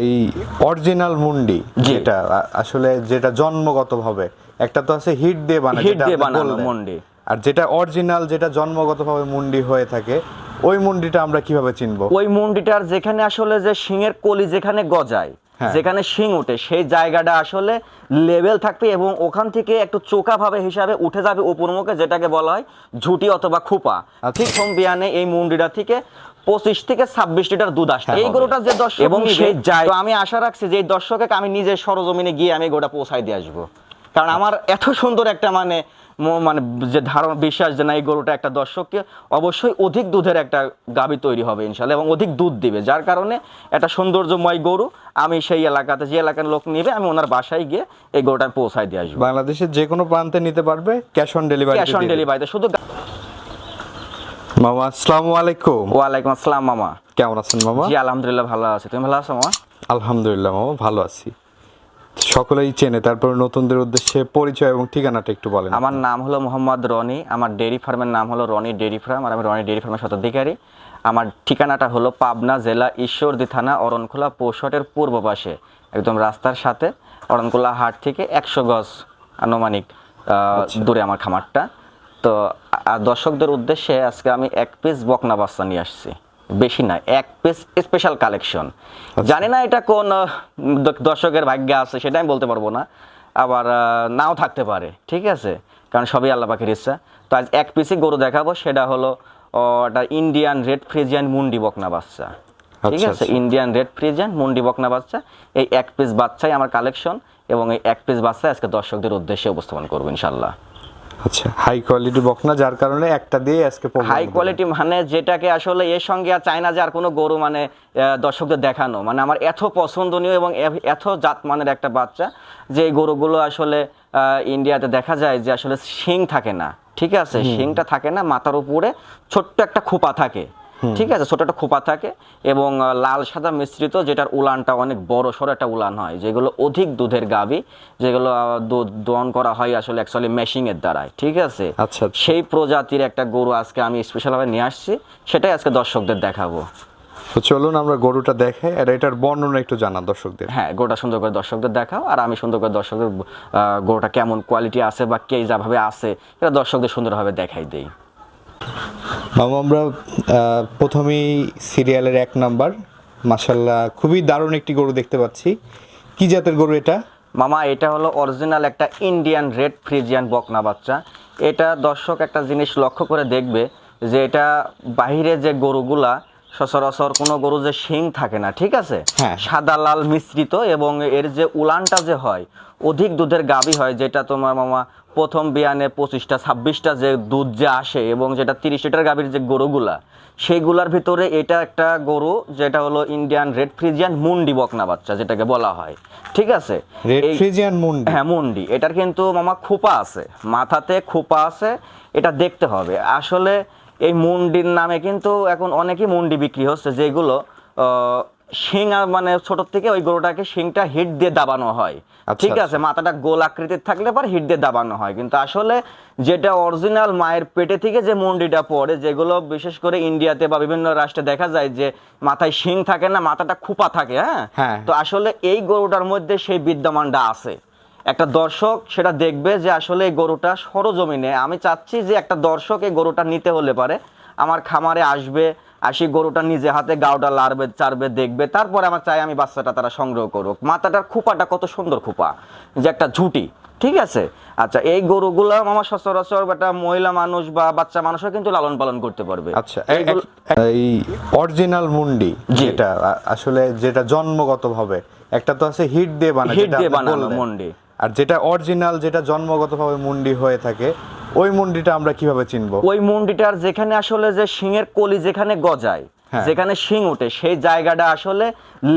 এই অরিজিনাল মুন্ডি যেটা আসলে যেটা জন্মগতভাবে একটা তো আছে হিট দিয়ে বানানো হিট দিয়ে বানানো মুন্ডি। আর যেটা অরিজিনাল যেটা জন্মগতভাবে মুন্ডি হয়ে থাকে ওই মুন্ডিটা আমরা কীভাবে চিনবো ওই মুন্ডিটার যেখানে আসলে যে শিংয়ের কলি যেখানে গজায়। যেখানে শিং ওঠে সেই জায়গাটা আসলে লেভেল থাকবে এবং ওখান থেকে একটু চোকা ভাবে হিসাবে উঠে যাবে উপরমুখে যেটাকে বলা হয় ঝুটি অথবা খোপা। আচ্ছা। ঠিক হোম বিয়ানে এই মুন্ডিটা থেকে পঁচিশ থেকে ছাব্বিশ লিটার দুধ আসে। হ্যাঁ, এই। গরুটা যে দর্শক এবং সেই যায় তো আমি আশা রাখছি যে এই দর্শকে আমি নিজের সরজমিনে গিয়ে আমি গোটা পৌঁছাই দিয়ে আসব। কারণ আমার এত সুন্দর একটা মানে মানে যে ধারণা বিশ্বাস যে না এই গরুটা একটা দর্শককে অবশ্যই অধিক দুধের একটা গাবি তৈরি হবে ইনশাল্লাহ এবং অধিক দুধ দিবে। যার কারণে একটা সৌন্দর্যময় গরু আমি সেই এলাকাতে যে এলাকার লোক নিবে আমি ওনার বাসায় গিয়ে এই গরুটা পৌঁছাই দিয়ে আসব। বাংলাদেশের যে কোনো প্রান্তে নিতে পারবে cash on delivery cash on ডেলিভারিতে শুধু মামা আসসালামু আলাইকুম। ওয়ালাইকুম আসসালাম মামা। কেমন আছেন মামা? জি আলহামদুলিল্লাহ ভালো আছে। তুমি ভালো আছো মামা? আলহামদুলিল্লাহ মামা ভালো আছি। সকলেই চেনে তারপরে নতুনদের উদ্দেশ্যে পরিচয় এবং ঠিকানাটা একটু বলেন আমার নাম হলো মোহাম্মদ রনি আমার ডেয়ারি ফার্মের নাম হলো রনি ডেয়ারি ফার্ম আর আমি রনি ডেয়ারি ফার্মের স্বত্বাধিকারী। আমার ঠিকানাটা হলো পাবনা জেলা ঈশ্বরদী থানা অরণখোলা পৌষটের পূর্ব পাশে একদম রাস্তার সাথে অরণখোলা হাট থেকে একশো গজ আনুমানিক দূরে আমার খামারটা। তো দর্শকদের উদ্দেশ্যে আজকে আমি এক পিস বকনা বাচ্চা নিয়ে আসছি। বেশি না এক পিস স্পেশাল কালেকশন জানি না এটা কোন দর্শকের ভাগ্যে আছে সেটা আমি বলতে পারব না। আবার নাও থাকতে পারে ঠিক আছে? কারণ সবই আল্লাহ পাখির ইচ্ছা। তো আজ এক পিসই গরু দেখাবো সেটা হলো ও, একটা ইন্ডিয়ান রেড ফ্রিজিয়ান মুন্ডি বকনা বাচ্চা। ঠিক আচ্ছা, আছে? আচ্ছা। ইন্ডিয়ান রেড ফ্রিজিয়ান মুন্ডি বকনা বাচ্চা। এই এক পিস বাচ্চাই আমার কালেকশন এবং এই এক পিস বাচ্চা আজকে দর্শকদের উদ্দেশ্যে উপস্থাপন করব ইনশাল্লাহ আচ্ছা হাই কোয়ালিটি বকনা যার কারণে একটা দিয়ে আজকে হাই কোয়ালিটি মানে যেটাকে আসলে এর সঙ্গে আর চাই না যে আর কোনো গরু মানে দর্শকদের দেখানো। মানে আমার এত পছন্দনীয় এবং এত জাত মানের একটা বাচ্চা যে এই গরুগুলো আসলে ইন্ডিয়াতে দেখা যায় যে আসলে শিং থাকে না। ঠিক আছে? শিংটা থাকে না মাথার উপরে ছোট্ট একটা খোপা থাকে। ঠিক আছে ছোট একটা খোপা থাকে এবং লাল সাদা মিশ্রিত যেটার উলানটা অনেক বড় সড়ো একটা উলান হয় যেগুলো অধিক দুধের গাবি যেগুলো দুধ দহন করা হয় আসলে অ্যাকচুয়ালি মেশিংয়ের দ্বারাই ঠিক আছে? আচ্ছা, আচ্ছা। সেই প্রজাতির একটা গরু আজকে আমি স্পেশালভাবে নিয়ে আসছি সেটাই আজকে দর্শকদের দেখাবো। তো চলুন আমরা গরুটা দেখাই আর এটার বর্ণনা একটু জানা দর্শকদের। হ্যাঁ গরুটা সুন্দর করে দর্শকদের দেখাও আর আমি সুন্দর করে দর্শকদের গরুটা কেমন কোয়ালিটি আছে বা কে যাভাবে আছে এটা দর্শকদের সুন্দরভাবে দেখাই দেই। মামা আমরা প্রথমেই সিরিয়ালের এক নাম্বার। মাসাল্লাহ খুবই দারুণ একটি গরু দেখতে পাচ্ছি। কি জাতের গরু এটা? মামা এটা হলো অরিজিনাল একটা ইন্ডিয়ান রেড ফ্রিজিয়ান বকনা বাচ্চা। এটা দর্শক একটা জিনিস লক্ষ্য করে দেখবে যে এটা বাইরে যে গরুগুলা সচরাচর কোনো গরু যে শিং থাকে না ঠিক আছে? হ্যাঁ। সাদা লাল মিশ্রিত এবং এর যে উলানটা যে হয় অধিক দুধের গাবি হয় যেটা তোমার মামা প্রথম বিয়ানে পঁচিশটা ছাব্বিশটা যে দুধ যে আসে এবং যেটা তিরিশ লিটার গাভীর যে গরুগুলা সেইগুলার ভিতরে এটা একটা গরু যেটা হলো ইন্ডিয়ান রেড ফ্রিজিয়ান মুন্ডি বকনা বাচ্চা যেটাকে বলা হয়। ঠিক আছে? রেড ফ্রিজিয়ান মুন্ডি? হ্যাঁ মুন্ডি। এটার কিন্তু মামা খোপা আছে। মাথাতে খোপা আছে এটা দেখতে হবে। আসলে এই মুন্ডির নামে কিন্তু এখন অনেকই মুন্ডি বিক্রি হচ্ছে যেগুলো শিং মানে ছোট থেকে ওই গরুটাকে শিংটা হিট দিয়ে দাবানো হয়। আচ্ছা, ঠিক আচ্ছা। আছে? মাথাটা গোল আকৃতির থাকলে পর হিট দিয়ে দাবানো হয়। কিন্তু আসলে যেটা অরিজিনাল মায়ের পেটে থেকে যে মুন্ডিটা পড়ে যেগুলো বিশেষ করে ইন্ডিয়াতে বা বিভিন্ন রাষ্ট্রে দেখা যায় যে মাথায় শিং থাকে না মাথাটা খোপা থাকে হ্যাঁ? হ্যাঁ। তো আসলে এই গরুটার মধ্যে সেই বিদ্যমানটা আছে। একটা দর্শক সেটা দেখবে যে আসলে এই গরুটা সরজমিনে আমি চাচ্ছি যে একটা দর্শক এই গরুটা নিতে হলে পারে। আমার খামারে আসবে আসি গরুটা নিজে হাতে গাওটা লাড়বে চারবে দেখবে তারপরে আমার চাই আমি বাচ্চাটা তারা সংগ্রহ করুক। মাথাটার খোপাটা কত সুন্দর খোপা যে একটা ঝুটি ঠিক আছে? আচ্ছা এই গরুগুলো আমার সচরাচর একটা মহিলা মানুষ বা বাচ্চা মানুষও কিন্তু লালন পালন করতে পারবে। আচ্ছা এই অরিজিনাল মুন্ডি যেটা আসলে যেটা জন্মগতভাবে একটা তো আছে হিট দিয়ে বানানো হিট দিয়ে বানানো মুন্ডি। আর যেটা অরিজিনাল যেটা জন্মগতভাবে মুন্ডি হয়ে থাকে ওই মুন্ডিটা আমরা কীভাবে চিনবো ওই মুন্ডিটার যেখানে আসলে যে শিংয়ের কলি যেখানে গজায় হ্যাঁ। যেখানে শিং ওঠে সেই জায়গাটা আসলে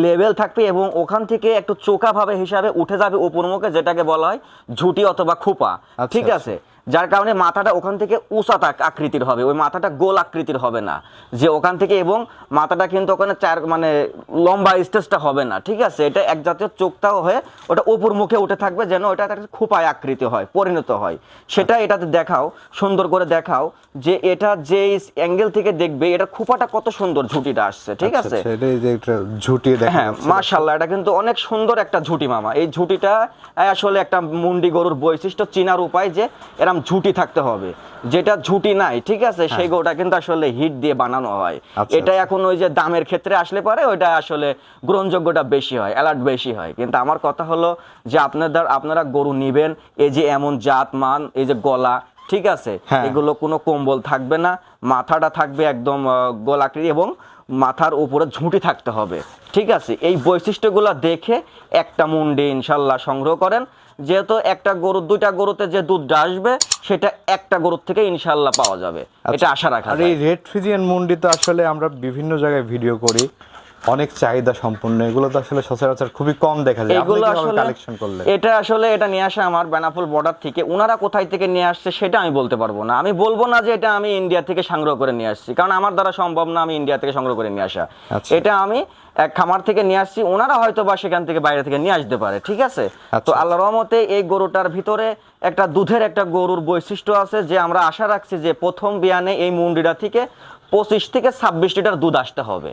লেভেল থাকবে এবং ওখান থেকে একটু চোকা ভাবে হিসাবে উঠে যাবে উপরমুখে যেটাকে বলা হয় ঝুটি অথবা খোপা আচ্ছা, ঠিক আচ্ছা। আছে যার কারণে মাথাটা ওখান থেকে উঁচা আকৃতির হবে ওই মাথাটা গোল আকৃতির হবে না। যে ওখান থেকে এবং মাথাটা কিন্তু ওখানে চার মানে লম্বা স্টেজটা হবে না ঠিক আছে? এটা এক জাতীয় চোখটাও হয়ে ওটা উপর মুখে উঠে থাকবে যেন ওটা একটা খোপায় আকৃতি হয় পরিণত হয়। সেটা এটাতে দেখাও সুন্দর করে দেখাও যে এটা যে অ্যাঙ্গেল থেকে দেখবে এটা খোপাটা কত সুন্দর ঝুটিটা আসছে ঠিক আচ্ছা, আছে? আচ্ছা, দেখা হ্যাঁ যাচ্ছে। মাশাল্লাহ এটা কিন্তু অনেক সুন্দর একটা ঝুটি মামা। এই ঝুটিটা আসলে একটা মুন্ডি গরুর বৈশিষ্ট্য চিনার উপায় যে এরম ঝুটি থাকতে হবে। যেটা ঝুটি নাই ঠিক আছে? সেই গোটা কিন্তু আসলে হিট দিয়ে বানানো হয়। আচ্ছা, এটা এখন ওই যে দামের ক্ষেত্রে আসলে পরে ওইটা আসলে গ্রহণযোগ্যটা বেশি হয় অ্যালার্ট বেশি হয়। কিন্তু আমার কথা হলো যে আপনাদের আপনারা গরু নিবেন এই যে এমন জাত মান এই যে গলা ঠিক আছে? হ্যাঁ। এগুলো কোনো কম্বল থাকবে না মাথাটা থাকবে একদম গোলাকৃতি এবং মাথার উপরে ঝুঁটি থাকতে হবে ঠিক আছে? এই বৈশিষ্ট্যগুলো দেখে একটা মুন্ডি ইনশাল্লাহ সংগ্রহ করেন। যেহেতু একটা গরু দুইটা গরুতে যে দুধটা আসবে সেটা একটা গরুর থেকে ইনশাল্লাহ পাওয়া যাবে। এটা আশা রাখা আর এই রেড ফ্রিজিয়ান মুন্ডি তো আসলে আমরা বিভিন্ন জায়গায় ভিডিও করি। অনেক চাহিদা সম্পন্ন এগুলো তো আসলে সচরাচর খুবই কম দেখা যায়। এগুলো আসলে কালেকশন করলেন? এটা আসলে এটা নিয়ে আসা আমার বেনাফুল বর্ডার থেকে। ওনারা কোথায় থেকে নিয়ে আসছে সেটা আমি বলতে পারব না। আমি বলব না যে এটা আমি ইন্ডিয়া থেকে সংগ্রহ করে নিয়ে আসছি কারণ আমার দ্বারা সম্ভব না আমি ইন্ডিয়া থেকে সংগ্রহ করে নিয়ে আসা। আচ্ছা। এটা আমি এক খামার থেকে নিয়ে আসছি ওনারা হয়তো বা সেখান থেকে বাইরে থেকে নিয়ে আসতে পারে ঠিক আছে? আচ্ছা, তো আল্লাহ রহমতে এই গরুটার ভিতরে একটা দুধের একটা গরুর বৈশিষ্ট্য আছে যে আমরা আশা রাখছি যে প্রথম বিয়ানে এই মুন্ডিটা থেকে পঁচিশ থেকে ছাব্বিশ লিটার দুধ আসতে হবে।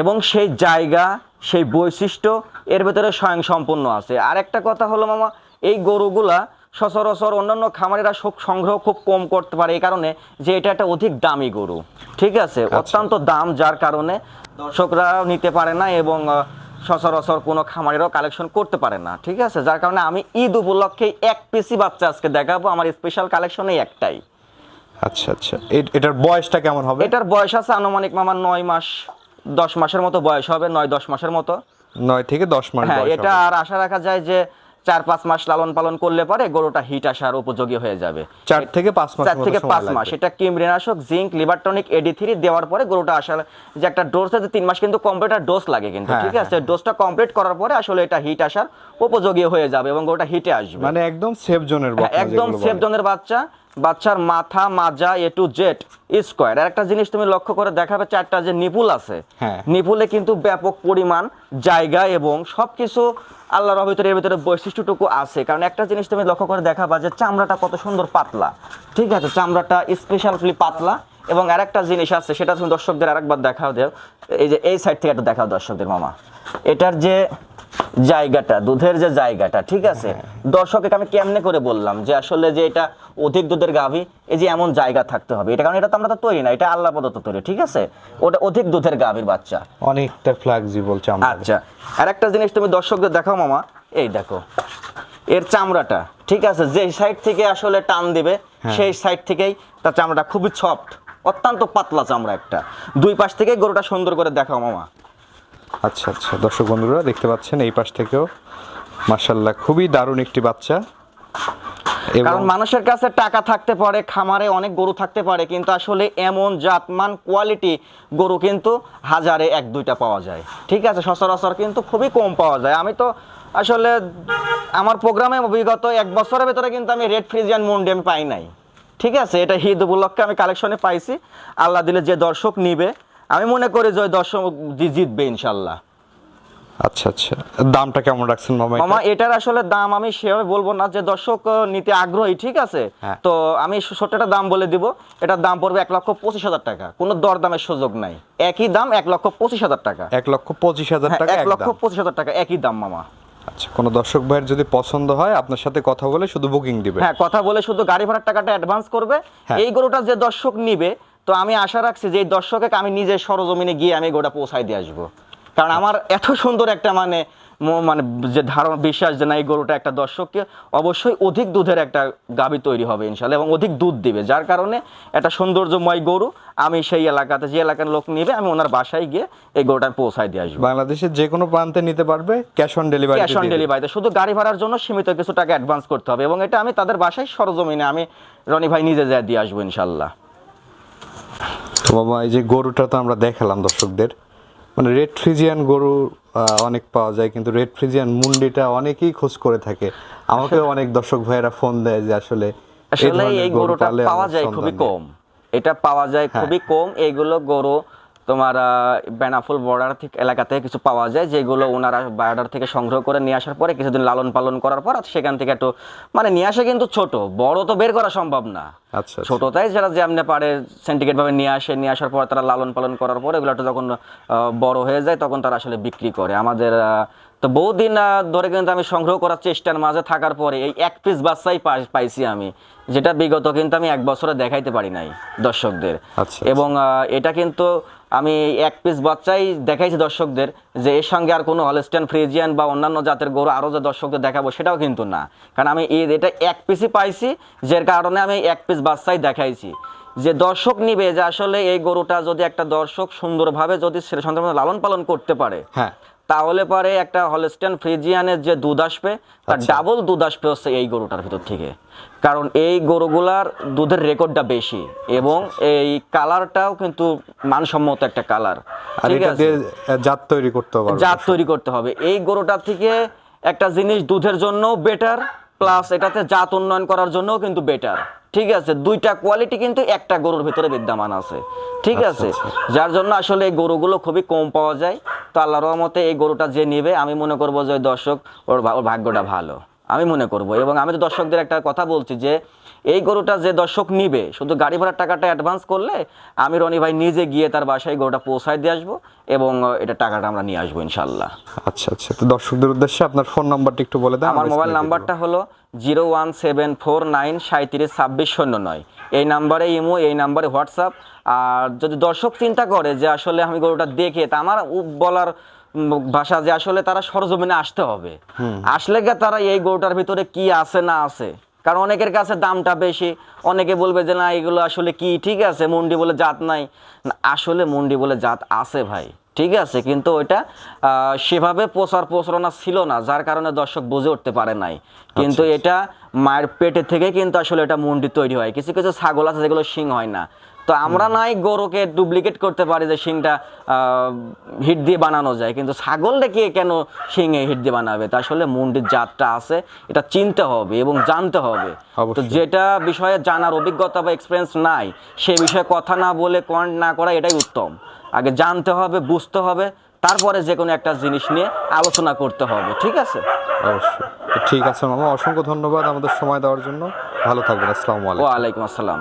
এবং সেই জায়গা সেই বৈশিষ্ট্য এর ভেতরে স্বয়ং সম্পূর্ণ আছে। আর একটা কথা হলো মামা এই গরুগুলা সচরাচর অন্যান্য খামারেরা শোক সংগ্রহ খুব কম করতে পারে এই কারণে যে এটা একটা অধিক দামি গরু। ঠিক আছে? অত্যন্ত দাম যার কারণে দর্শকরা নিতে পারে না এবং সচরাচর কোনো খামারেরও কালেকশন করতে পারে না। ঠিক আছে? যার কারণে আমি ঈদ উপলক্ষে এক পিসি বাচ্চা আজকে দেখাবো। আমার স্পেশাল কালেকশনে একটাই। আচ্ছা আচ্ছা। এটার বয়সটা কেমন হবে? এটার বয়স আছে আনুমানিক মামার নয় মাস দশ মাসের মতো বয়স হবে নয় দশ মাসের মতো। নয় থেকে দশ মাস হ্যাঁ এটা আর আশা রাখা যায় যে চার পাঁচ মাস লালন পালন করলে পরে গরুটা হিট আসার উপযোগী হয়ে যাবে। চার থেকে পাঁচ মাস চার থেকে পাঁচ মাস। এটা কিমরিনাশক zinc liver tonic AD three দেওয়ার পরে গরুটা আসার যে একটা ডোজ আছে তিন মাস কিন্তু কমপ্লিট ডোজ লাগে কিন্তু হ্যাঁ, ঠিক আছে? ডোজটা কমপ্লিট করার পরে আসলে এটা হিট আসার উপযোগী হয়ে যাবে এবং গরুটা হিটে আসবে। মানে একদম সেফ জোনের হ্যাঁ, একদম সেফ জনের বাচ্চা। বাচ্চার মাথা মাজা এ টু জেড স্কোয়ার আর একটা জিনিস তুমি লক্ষ্য করে দেখাবে চারটা যে নিপুল আছে। হ্যাঁ। নিপুলে কিন্তু ব্যাপক পরিমাণ জায়গা এবং সবকিছু আল্লাহর ভিতরে এর ভিতরে বৈশিষ্ট্যটুকু আছে। কারণ একটা জিনিস তুমি লক্ষ্য করে দেখাবা যে চামড়াটা কত সুন্দর পাতলা। ঠিক আছে? চামড়াটা স্পেশালি পাতলা। এবং আরেকটা জিনিস আছে সেটা তুমি দর্শকদের আরেকবার দেখাও দেও। এই যে এই সাইড থেকে একটা দেখাও দর্শকদের মামা। এটার যে জায়গাটা দুধের যে জায়গাটা ঠিক আছে? দর্শককে আমি কেমনে করে বললাম যে আসলে যে এটা অধিক দুধের গাভী এই যে এমন জায়গা থাকতে হবে। এটা কারণ এটা তো আমরা তো তৈরি না এটা আল্লাহ প্রদত্ত তৈরি ঠিক আছে? ওটা অধিক দুধের গাভীর বাচ্চা। অনেকটা ফ্লেক্সিবল চামড়া আচ্ছা আর একটা জিনিস তুমি দর্শকদের দেখাও মামা এই দেখো এর চামড়াটা ঠিক আছে? যে সাইড থেকে আসলে টান দিবে সেই সাইড থেকেই তার চামড়াটা খুবই সফট অত্যন্ত পাতলা চামড়া একটা। দুই পাশ থেকে গরুটা সুন্দর করে দেখাও মামা। আচ্ছা আচ্ছা দর্শক বন্ধুরা দেখতে পাচ্ছেন এই পাশ থেকেও মার্শাল্লাহ খুবই দারুণ একটি বাচ্চা। কারণ মানুষের কাছে টাকা থাকতে পারে, খামারে অনেক গরু থাকতে পারে, কিন্তু আসলে এমন জাতমান কোয়ালিটি গরু কিন্তু হাজারে এক, দুইটা পাওয়া যায়। ঠিক আছে, সচরাচর কিন্তু খুবই কম পাওয়া যায়। আমি তো আসলে আমার প্রোগ্রামে বিগত এক বছরের ভেতরে কিন্তু আমি রেড ফ্রিজিয়ান মুন্ডি আমি পাই নাই। ঠিক আছে, এটা হিদ উপলক্ষে আমি কালেকশনে পাইছি। আল্লাহ দিলে যে দর্শক নিবে, আমি মনে করি যে দর্শক জিতবে ইনশাল্লাহ। আচ্ছা আচ্ছা। দামটা কেমন রাখছেন মামা মামা এটার আসলে দাম আমি সেভাবে বলব না যে দর্শক নিতে আগ্রহী ঠিক আছে? হ্যাঁ। তো আমি ছোট্ট একটা দাম বলে দিব। এটার দাম পড়বে এক লক্ষ পঁচিশ হাজার টাকা। কোনো সুযোগ নাই। একই দাম এক লক্ষ পঁচিশ হাজার টাকা। এক লক্ষ পঁচিশ হাজার হ্যাঁ, টাকা এক লক্ষ পঁচিশ হাজার টাকা একই দাম মামা। আচ্ছা কোনো দর্শক ভাইয়ের যদি পছন্দ হয় আপনার সাথে কথা বলে শুধু বুকিং দিবে। হ্যাঁ কথা বলে শুধু গাড়ি ভাড়ার টাকাটা অ্যাডভান্স করবে। হ্যাঁ। এই গরুটা যে দর্শক নিবে তো আমি আশা রাখছি যে এই দর্শকে আমি নিজে সরজমিনে গিয়ে আমি গোটা পৌঁছাই দিয়ে আসব। কারণ আমার এত সুন্দর একটা মানে মানে যে ধারণা বিশ্বাস যে না এই গরুটা একটা দর্শককে অবশ্যই অধিক দুধের একটা গাবি তৈরি হবে ইনশাল্লাহ এবং অধিক দুধ দিবে। যার কারণে একটা সৌন্দর্যময় গরু আমি সেই এলাকাতে যে এলাকার লোক নিবে আমি ওনার বাসায় গিয়ে এই গরুটা আমি পৌঁছাই দিয়ে আসব। বাংলাদেশের যে কোনো প্রান্তে নিতে পারবে cash on delivery cash on ডেলিভারিতে শুধু গাড়ি ভাড়ার জন্য সীমিত কিছু টাকা অ্যাডভান্স করতে হবে এবং এটা আমি তাদের বাসায় সরজমিনে আমি রনি ভাই নিজে যা দিয়ে আসব ইনশাল্লাহ বাবা এই যে গরুটা তো আমরা দেখালাম দর্শকদের। মানে রেড ফ্রিজিয়ান গরু আহ, অনেক পাওয়া যায় কিন্তু রেড ফ্রিজিয়ান মুন্ডিটা অনেকেই খোঁজ করে থাকে। আমাকে অনেক দর্শক ভাইয়েরা ফোন দেয় যে আসলে আসলে এই গরুটা পাওয়া যায় খুবই কম। এটা পাওয়া যায় হ্যাঁ। খুবই কম। এইগুলো গরু তোমার বেনাফুল বর্ডার থেকে এলাকা থেকে কিছু পাওয়া যায় যেগুলো ওনারা বর্ডার থেকে সংগ্রহ করে নিয়ে আসার পরে কিছুদিন লালন পালন করার পর সেখান থেকে একটু মানে নিয়ে আসে কিন্তু ছোট বড় তো বের করা সম্ভব না। আচ্ছা ছোট ছোটটাই যারা যেমনি পারে সেন্টিকেট ভাবে নিয়ে আসে নিয়ে আসার পর তারা লালন পালন করার পর এগুলো একটু যখন বড় হয়ে যায় তখন তারা আসলে বিক্রি করে। আমাদের আহ, তো বহুদিন ধরে কিন্তু আমি সংগ্রহ করার চেষ্টার মাঝে থাকার পরে এই এক পিস বাচ্চাই পাইছি আমি যেটা বিগত কিন্তু আমি এক বছরে দেখাইতে পারি নাই দর্শকদের। আচ্ছা, এবং এটা কিন্তু আমি এক পিস বাচ্চাই দেখাইছি দর্শকদের যে এর সঙ্গে আর কোনো হলস্টেন ফ্রিজিয়ান বা অন্যান্য জাতের গরু আরও যে দর্শকদের দেখাবো সেটাও কিন্তু না। কারণ আমি এই এটা এক পিসই পাইছি যে কারণে আমি এক পিস বাচ্চাই দেখাইছি। যে দর্শক নিবে যে আসলে এই গরুটা যদি একটা দর্শক সুন্দরভাবে যদি ছেলে সন্তান লালন পালন করতে পারে হ্যাঁ। তাহলে পরে একটা হলস্টেন ফ্রিজিয়ানের যে দুধ আসবে তার আচ্ছা। ডাবল দুধ আসবে হচ্ছে এই গরুটার ভিতর থেকে। কারণ এই গরুগুলার দুধের রেকর্ডটা বেশি এবং এই কালারটাও কিন্তু মানসম্মত একটা কালার। ঠিক আছে? জাত তৈরি করতে হবে জাত তৈরি করতে হবে। এই গরুটার থেকে একটা জিনিস দুধের জন্য বেটার প্লাস এটাতে জাত উন্নয়ন করার জন্যও কিন্তু বেটার ঠিক আছে? দুইটা কোয়ালিটি কিন্তু একটা গরুর ভিতরে বিদ্যমান আছে। ঠিক আচ্ছা, আছে? আচ্ছা। যার জন্য আসলে এই গরুগুলো খুবই কম পাওয়া যায়। তো আল্লাহ রহমতে এই গরুটা যে নেবে আমি মনে করব যে দর্শক ওর ওর ভাগ্যটা ভালো। আমি মনে করব। এবং আমি তো দর্শকদের একটা কথা বলছি যে এই গরুটা যে দর্শক নিবে শুধু গাড়ি ভাড়ার টাকাটা অ্যাডভান্স করলে আমি রনি ভাই নিজে গিয়ে তার বাসায় গরুটা পৌঁছায় দিয়ে আসব এবং এটা টাকাটা আমরা নিয়ে আসব ইনশাল্লাহ আচ্ছা আচ্ছা। তো দর্শকদের উদ্দেশ্যে আপনার ফোন নাম্বারটা একটু বলে দেন আমার মোবাইল নাম্বারটা হলো zero one seven four nine সাঁত্রিশ ছাব্বিশ শূন্য নয়। এই নাম্বারে ইমো এই নাম্বারে হোয়াটসঅ্যাপ। আর যদি দর্শক চিন্তা করে যে আসলে আমি গরুটা দেখে তা আমার বলার ভাষা যে আসলে তারা সরজমিনে আসতে হবে। আসলে গিয়ে তারা এই গরুটার ভিতরে কি আছে না আছে কারণ অনেকের কাছে দামটা বেশি অনেকে বলবে যে না এগুলো আসলে কি? ঠিক আছে মন্ডি বলে জাত নাই। আসলে মন্ডি বলে জাত আছে ভাই ঠিক আছে কিন্তু ওইটা সেভাবে প্রচার প্রচারণা ছিল না যার কারণে দর্শক বুঝে উঠতে পারে নাই। কিন্তু এটা মায়ের পেটে থেকে কিন্তু আসলে এটা মন্ডি তৈরি হয়। কিছু কিছু ছাগল আছে যেগুলো শিং হয় না। তো আমরা নাই গরুকে ডুপ্লিকেট করতে পারি যে শিংটা হিট দিয়ে বানানো যায়। কিন্তু ছাগল ডেকে কেন শিঙে হিট দিয়ে বানাবে? তা আসলে মুন্ডির জাতটা আছে এটা চিনতে হবে এবং জানতে হবে। তো যেটা বিষয়ে জানার অভিজ্ঞতা বা এক্সপিরিয়েন্স নাই সে বিষয়ে কথা না বলে কমেন্ট না করা এটাই উত্তম। আগে জানতে হবে বুঝতে হবে তারপরে যে কোনো একটা জিনিস নিয়ে আলোচনা করতে হবে ঠিক আছে? অবশ্যই। ঠিক আছে মামা অসংখ্য ধন্যবাদ আমাদের সময় দেওয়ার জন্য। ভালো থাকবেন আসসালামু আলাইকুম। ওয়ালাইকুম আসসালাম।